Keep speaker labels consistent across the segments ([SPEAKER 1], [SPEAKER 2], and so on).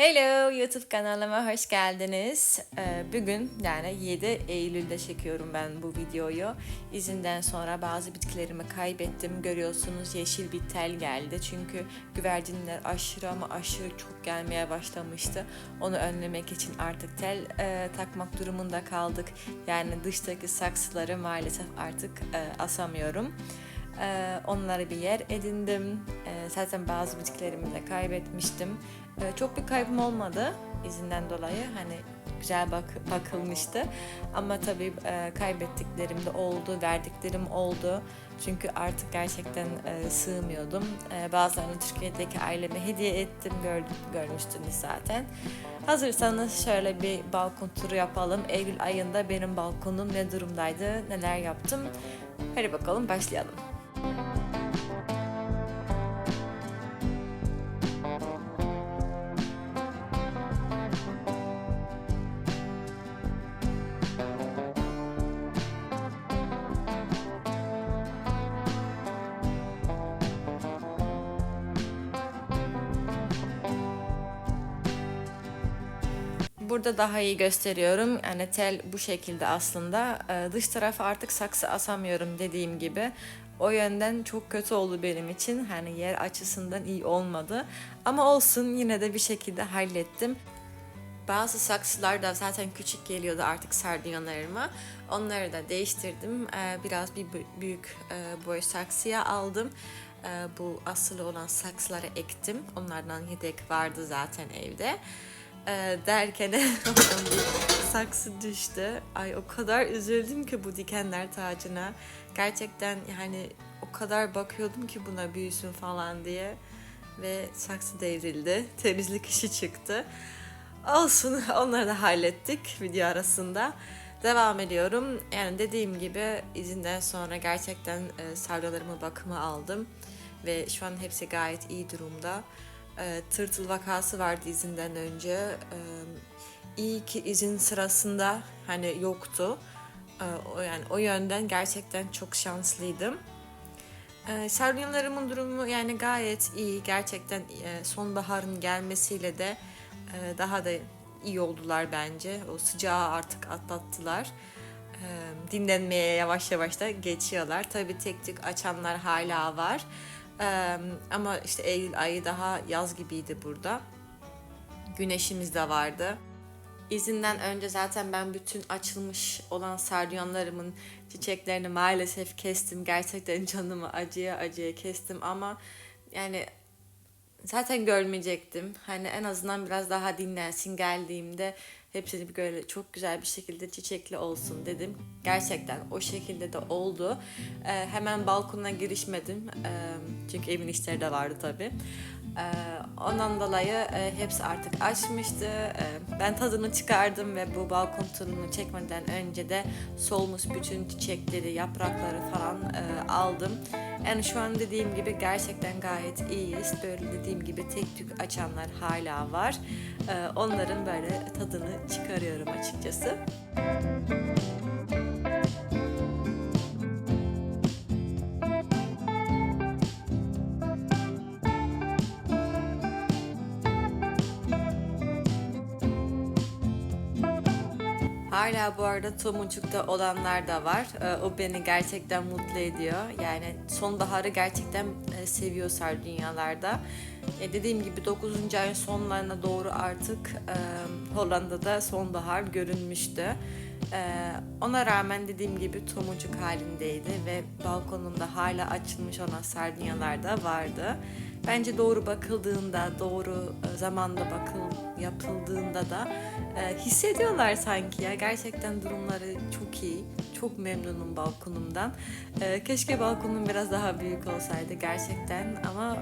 [SPEAKER 1] Hello YouTube kanalıma hoş geldiniz. Ee, Bugün yani 7 Eylül'de çekiyorum ben bu videoyu. İzinden sonra bazı bitkilerimi kaybettim. Görüyorsunuz yeşil bir tel geldi. Çünkü güvercinler aşırı ama aşırı çok gelmeye başlamıştı. Onu önlemek için artık tel e, takmak durumunda kaldık. Yani dıştaki saksıları maalesef artık e, asamıyorum. Ee, onlara bir yer edindim. Zaten bazı bitkilerimi de kaybetmiştim. Ee, çok bir kaybım olmadı izinden dolayı. Hani güzel bak bakılmıştı. Ama tabii e, kaybettiklerim de oldu, verdiklerim oldu. Çünkü artık gerçekten e, sığmıyordum. E, bazılarını Türkiye'deki aileme hediye ettim. Gör, görmüştünüz zaten. Hazırsanız şöyle bir balkon turu yapalım. Eylül ayında benim balkonum ne durumdaydı, neler yaptım. Hadi bakalım başlayalım. Burada daha iyi gösteriyorum. Yani tel bu şekilde aslında. Ee, Dış tarafa artık saksı asamıyorum dediğim gibi. O yönden çok kötü oldu benim için. Hani yer açısından iyi olmadı. Ama olsun yine de bir şekilde hallettim. Bazı saksılar da zaten küçük geliyordu artık sardunyalarıma. Onları da değiştirdim. Ee, Biraz bir bü- büyük e, boy saksıya aldım. Ee, Bu asılı olan saksıları ektim. Onlardan yedek vardı zaten evde. Ee, derken saksı düştü. Ay o kadar üzüldüm ki bu dikenler tacına. Gerçekten yani o kadar bakıyordum ki buna büyüsün falan diye. Ve saksı devrildi. Temizlik işi çıktı. Olsun onları da hallettik video arasında. Devam ediyorum. Yani dediğim gibi izinden sonra gerçekten e, salyalarımı bakıma aldım. Ve şu an hepsi gayet iyi durumda. E, tırtıl vakası vardı izinden önce. E, iyi ki izin sırasında hani yoktu. E, o yani o yönden gerçekten çok şanslıydım. Ee, Sardunyalarımın durumu yani gayet iyi. Gerçekten e, sonbaharın gelmesiyle de e, daha da iyi oldular bence. O sıcağı artık atlattılar. Dinlenmeye yavaş yavaş da geçiyorlar. Tabii tek tek açanlar hala var. Ee, ama işte Eylül ayı daha yaz gibiydi burada. Güneşimiz de vardı. İzinden önce zaten ben bütün açılmış olan sardunyalarımın çiçeklerini maalesef kestim. Gerçekten canımı acıya acıya kestim ama yani zaten görmeyecektim. Hani en azından biraz daha dinlensin geldiğimde hepsini böyle çok güzel bir şekilde çiçekli olsun dedim. Gerçekten o şekilde de oldu. Ee, hemen balkona girişmedim. Ee, çünkü evin işleri de vardı tabii. Ee, ondan dolayı e, hepsi artık açmıştı. Ee, ben tadını çıkardım ve bu balkon turunu çekmeden önce de solmuş bütün çiçekleri, yaprakları falan e, aldım. Yani şu an dediğim gibi gerçekten gayet iyiyiz. Böyle dediğim gibi tek tük açanlar hala var. Ee, onların böyle tadını çıkarıyorum açıkçası. Hala bu arada tomurcukta olanlar da var. Ee, O beni gerçekten mutlu ediyor. Yani sonbaharı gerçekten e, seviyor sardunyalarda. E, dediğim gibi 9. ayın sonlarına doğru artık e, Hollanda'da sonbahar görünmüştü. E, ona rağmen dediğim gibi tomurcuk halindeydi ve balkonumda hala açılmış olan sardunyalar da vardı. Bence doğru bakıldığında, doğru e, zamanda bakıl yapıldığında da e, hissediyorlar sanki ya. Gerçekten durumları çok iyi. Çok memnunum balkonumdan. E, keşke balkonum biraz daha büyük olsaydı gerçekten ama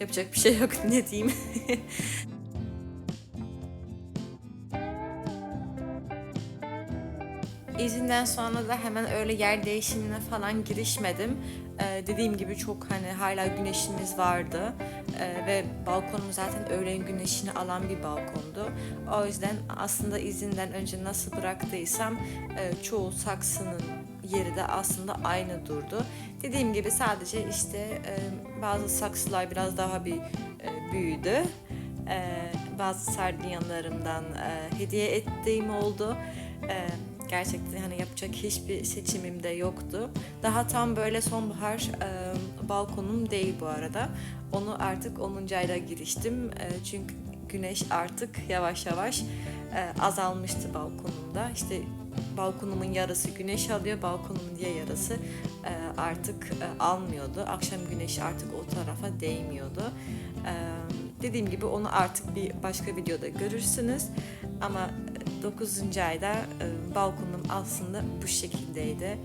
[SPEAKER 1] yapacak bir şey yok ne diyeyim. İzinden sonra da hemen öyle yer değişimine falan girişmedim. Ee, dediğim gibi çok hani hala güneşimiz vardı Ee, ve balkonum zaten öğlen güneşini alan bir balkondu. O yüzden aslında izinden önce nasıl bıraktıysam e, çoğu saksının yeri de aslında aynı durdu. Dediğim gibi sadece işte e, bazı saksılar biraz daha bir e, büyüdü. Ee, bazı sardunyalarımdan e, hediye ettiğim oldu. E, gerçekten hani yapacak hiçbir seçimim de yoktu. Daha tam böyle sonbahar e, balkonum değil bu arada. Onu artık 10. ayda giriştim. E, çünkü güneş artık yavaş yavaş e, azalmıştı balkonumda. İşte balkonumun yarısı güneş alıyor, balkonumun diğer yarısı e, artık e, almıyordu. Akşam güneşi artık o tarafa değmiyordu. E, dediğim gibi onu artık bir başka videoda görürsünüz. Ama 9. ayda e, balkonum aslında bu şekildeydi.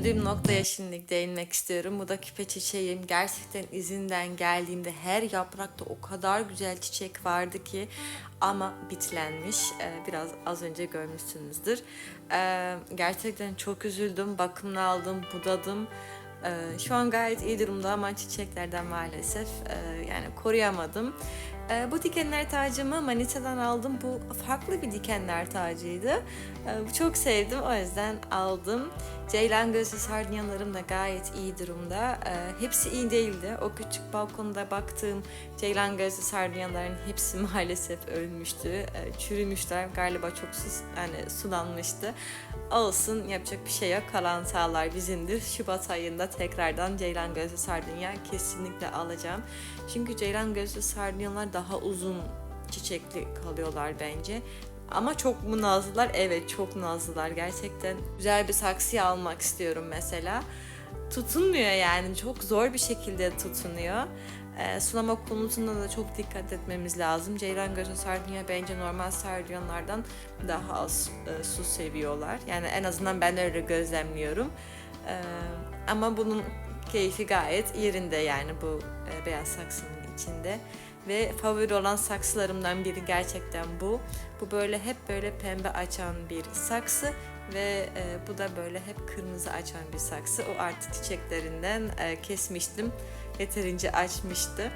[SPEAKER 1] Üzüldüğüm noktaya şimdi değinmek istiyorum. Bu da küpe çiçeğim. Gerçekten izinden geldiğimde her yaprakta o kadar güzel çiçek vardı ki ama bitlenmiş. Ee, biraz az önce görmüşsünüzdür. Ee, gerçekten çok üzüldüm. Bakımını aldım, budadım. Ee, şu an gayet iyi durumda ama çiçeklerden maalesef e, yani koruyamadım. Bu dikenler tacımı Manisa'dan aldım. Bu farklı bir dikenler tacıydı. Ee, çok sevdim o yüzden aldım. Ceylan gözlü sardunyalarım da gayet iyi durumda. Ee, hepsi iyi değildi. O küçük balkonda baktığım ceylan gözlü sardunyaların hepsi maalesef ölmüştü. Ee, çürümüşler. Galiba çok sus, yani sulanmıştı. Olsun yapacak bir şey yok. Kalan sağlar bizimdir. Şubat ayında tekrardan ceylan gözlü sardunya kesinlikle alacağım. Çünkü ceylan gözlü sardunyalar daha uzun çiçekli kalıyorlar bence. Ama çok mu nazlılar? Evet çok nazlılar. Gerçekten güzel bir saksıya almak istiyorum mesela. Tutunmuyor yani. Çok zor bir şekilde tutunuyor. E, sulama konusunda da çok dikkat etmemiz lazım. Ceylan gözü sardunya bence normal sardunyalardan daha az e, su seviyorlar. Yani en azından ben öyle gözlemliyorum. E, ama bunun keyfi gayet yerinde yani bu e, beyaz saksının içinde. Ve favori olan saksılarımdan biri gerçekten bu. Bu böyle hep böyle pembe açan bir saksı ve e, bu da böyle hep kırmızı açan bir saksı. O artık çiçeklerinden e, kesmiştim. Yeterince açmıştı.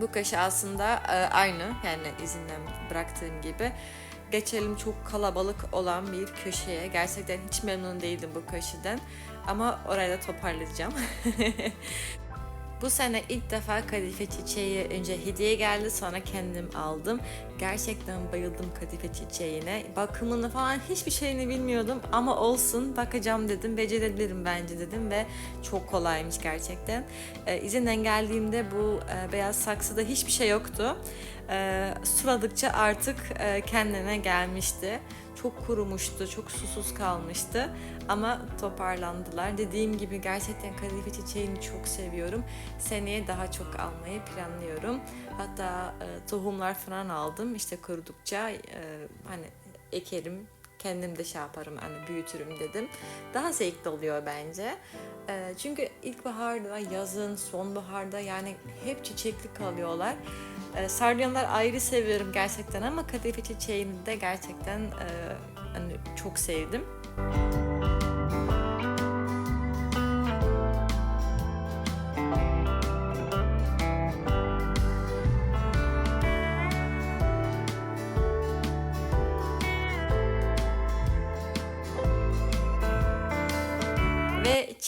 [SPEAKER 1] Bu kaşı aslında e, aynı yani izinden bıraktığım gibi. Geçelim çok kalabalık olan bir köşeye. Gerçekten hiç memnun değildim bu köşeden. Ama orayı da toparlayacağım. Bu sene ilk defa kadife çiçeği önce hediye geldi sonra kendim aldım. Gerçekten bayıldım kadife çiçeğine. Bakımını falan hiçbir şeyini bilmiyordum ama olsun bakacağım dedim. Becerebilirim bence dedim ve çok kolaymış gerçekten. Ee, izinden geldiğimde bu e, beyaz saksıda hiçbir şey yoktu. Ee, suladıkça artık e, kendine gelmişti çok kurumuştu, çok susuz kalmıştı ama toparlandılar. Dediğim gibi gerçekten kadife çiçeğini çok seviyorum. Seneye daha çok almayı planlıyorum. Hatta e, tohumlar falan aldım. İşte kurudukça e, hani ekerim, kendim de şey yaparım hani büyütürüm dedim. Daha zevkli oluyor bence. E, çünkü ilkbaharda, yazın, sonbaharda yani hep çiçekli kalıyorlar. E, ayrı seviyorum gerçekten ama kadife çiçeğini de gerçekten e, hani çok sevdim. Ve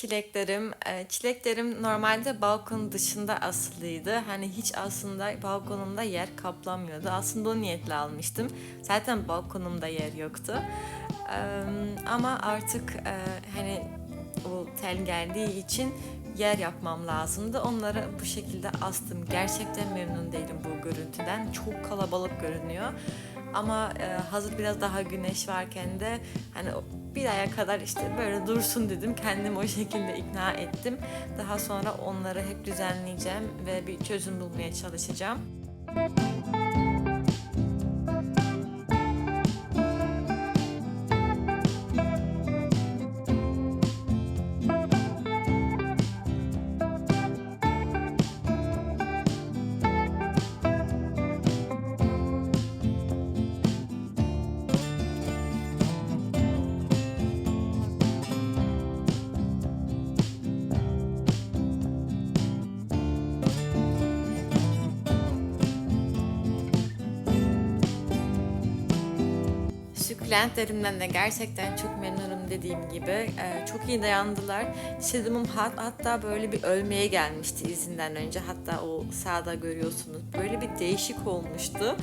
[SPEAKER 1] çileklerim, e, çileklerim normalde balkon dışında asılıydı. Hani hiç aslında balkonumda yer kaplamıyordu. Aslında o niyetle almıştım. Zaten balkonumda yer yoktu. Ama artık e, hani o tel geldiği için yer yapmam lazımdı. Onları bu şekilde astım. Gerçekten memnun değilim bu görüntüden. Çok kalabalık görünüyor. Ama e, hazır biraz daha güneş varken de hani bir aya kadar işte böyle dursun dedim. Kendimi o şekilde ikna ettim. Daha sonra onları hep düzenleyeceğim ve bir çözüm bulmaya çalışacağım. Sukulentlerimden de gerçekten çok memnunum dediğim gibi. Ee, çok iyi dayandılar. Sedumum hat, hatta böyle bir ölmeye gelmişti izinden önce. Hatta o sağda görüyorsunuz. Böyle bir değişik olmuştu.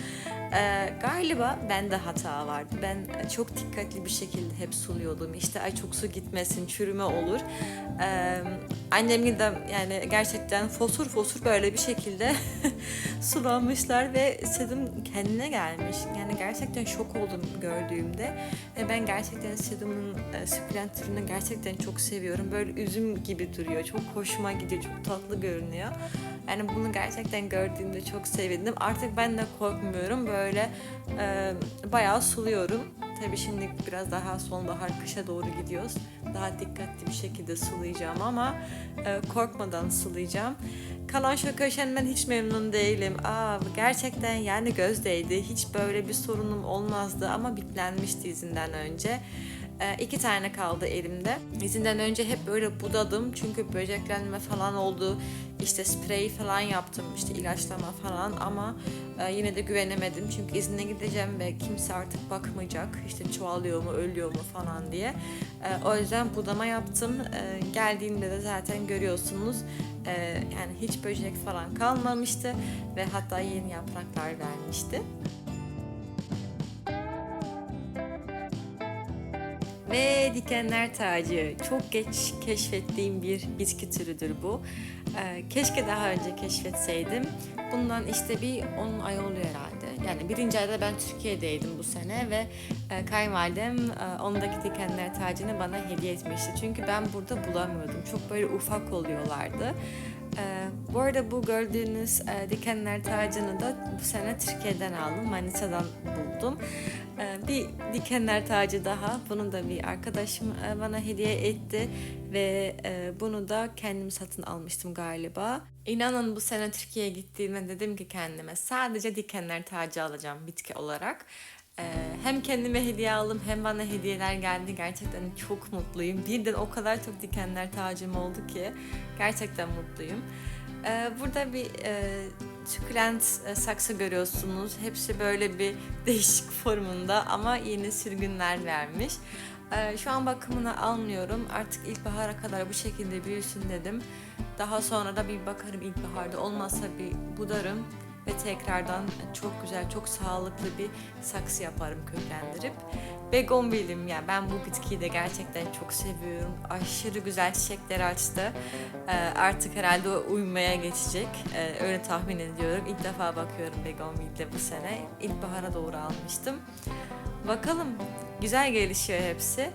[SPEAKER 1] Ee, galiba bende hata vardı. Ben çok dikkatli bir şekilde hep suluyordum. İşte ay çok su gitmesin, çürüme olur. Ee, annemle de yani gerçekten fosur fosur böyle bir şekilde sulanmışlar ve sedum kendine gelmiş. Yani gerçekten şok oldum gördüğümde. Ve ben gerçekten sedumun e, türünü gerçekten çok seviyorum. Böyle üzüm gibi duruyor. Çok hoşuma gidiyor. Çok tatlı görünüyor. Yani bunu gerçekten gördüğümde çok sevindim. Artık ben de korkmuyorum. Böyle e, bayağı suluyorum. Tabii şimdi biraz daha sonbahar kışa doğru gidiyoruz. Daha dikkatli bir şekilde sulayacağım ama e, korkmadan sulayacağım. Kalan şoköşen ben hiç memnun değilim. Aa, gerçekten yani gözdeydi. Hiç böyle bir sorunum olmazdı ama bitlenmişti izinden önce. E, iki tane kaldı elimde. İzinden önce hep böyle budadım çünkü böceklenme falan oldu. İşte sprey falan yaptım, işte ilaçlama falan ama e, yine de güvenemedim. Çünkü izine gideceğim ve kimse artık bakmayacak. İşte çoğalıyor mu, ölüyor mu falan diye. E, o yüzden budama yaptım. E, geldiğimde de zaten görüyorsunuz. Yani hiç böcek falan kalmamıştı ve hatta yeni yapraklar vermişti. Ve dikenler tacı. Çok geç keşfettiğim bir bitki türüdür bu. Ee, keşke daha önce keşfetseydim. Bundan işte bir 10 ay oluyor herhalde. Yani birinci ayda ben Türkiye'deydim bu sene ve e, kayınvalidem e, ondaki dikenler tacını bana hediye etmişti. Çünkü ben burada bulamıyordum. Çok böyle ufak oluyorlardı. Ee, bu arada bu gördüğünüz e, dikenler tacını da bu sene Türkiye'den aldım. Manisa'dan buldum. Ee, bir dikenler tacı daha. Bunu da bir arkadaşım e, bana hediye etti ve e, bunu da kendim satın almıştım galiba. İnanın bu sene Türkiye'ye gittiğimde dedim ki kendime sadece dikenler tacı alacağım bitki olarak. Hem kendime hediye aldım hem bana hediyeler geldi. Gerçekten çok mutluyum. Birden o kadar çok dikenler tacım oldu ki gerçekten mutluyum. Burada bir sukulent e, saksı görüyorsunuz. Hepsi böyle bir değişik formunda ama yeni sürgünler vermiş. Şu an bakımını almıyorum. Artık ilkbahara kadar bu şekilde büyüsün dedim. Daha sonra da bir bakarım ilkbaharda olmazsa bir budarım ve tekrardan çok güzel, çok sağlıklı bir saksı yaparım köklendirip. Begonvilim yani ben bu bitkiyi de gerçekten çok seviyorum. Aşırı güzel çiçekler açtı. Ee, artık herhalde o uyumaya geçecek. Ee, öyle tahmin ediyorum. İlk defa bakıyorum begonvilde bu sene. İlkbahara doğru almıştım. Bakalım güzel gelişiyor hepsi.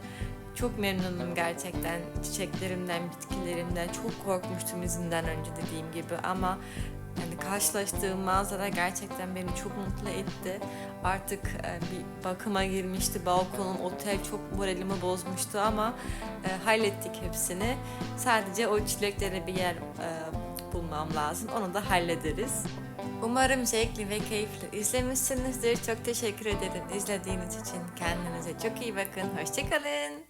[SPEAKER 1] Çok memnunum gerçekten çiçeklerimden, bitkilerimden. Çok korkmuştum izinden önce dediğim gibi ama yani karşılaştığım manzara gerçekten beni çok mutlu etti. Artık e, bir bakıma girmişti balkonum, otel çok moralimi bozmuştu ama e, hallettik hepsini. Sadece o çileklere bir yer e, bulmam lazım. Onu da hallederiz. Umarım zevkli ve keyifli izlemişsinizdir. Çok teşekkür ederim izlediğiniz için. Kendinize çok iyi bakın. Hoşçakalın.